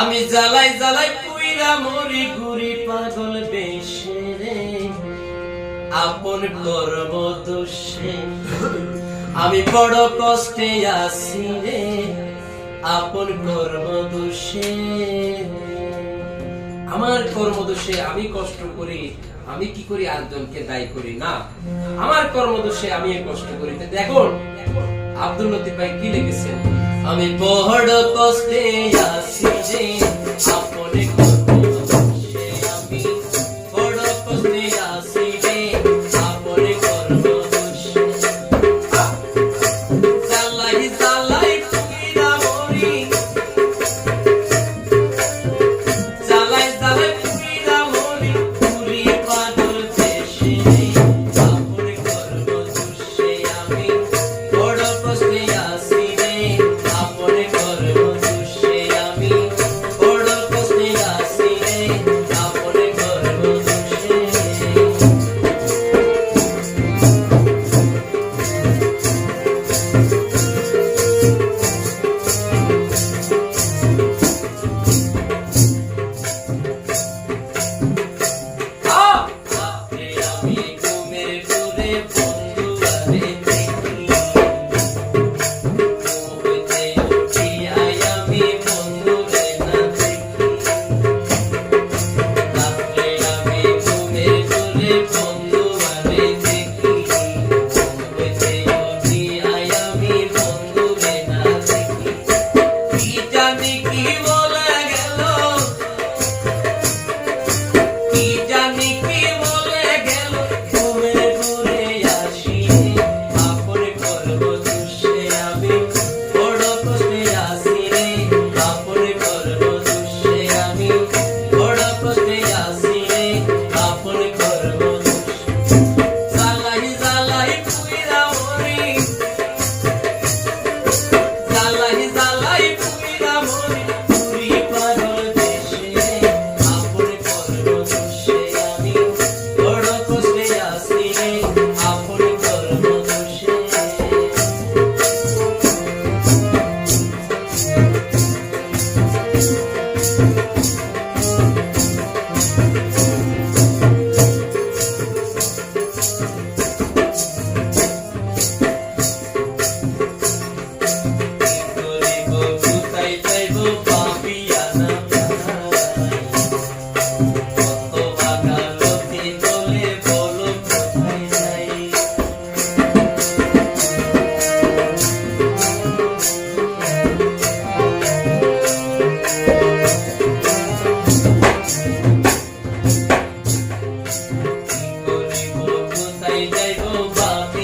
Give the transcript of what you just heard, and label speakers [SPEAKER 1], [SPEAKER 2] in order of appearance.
[SPEAKER 1] আমি জ্বালাই জ্বালাই পুইরা মরি ঘুরি পাগল বেশে রে। আপন কর্ম দোষে। আমি বড় কষ্টে আছি রে। আপন কর্ম দোষে। আমার কর্মদোষে আমি কষ্ট করি, আমি কি করি আরেকজনকে দায়ী করি? না। আমার কর্মদোষে আমি কষ্ট করি। দেখুন, আব্দুল লতিফ ভাই কি লিখেছেন? আমি বড় কষ্টে আছি যে Bobby.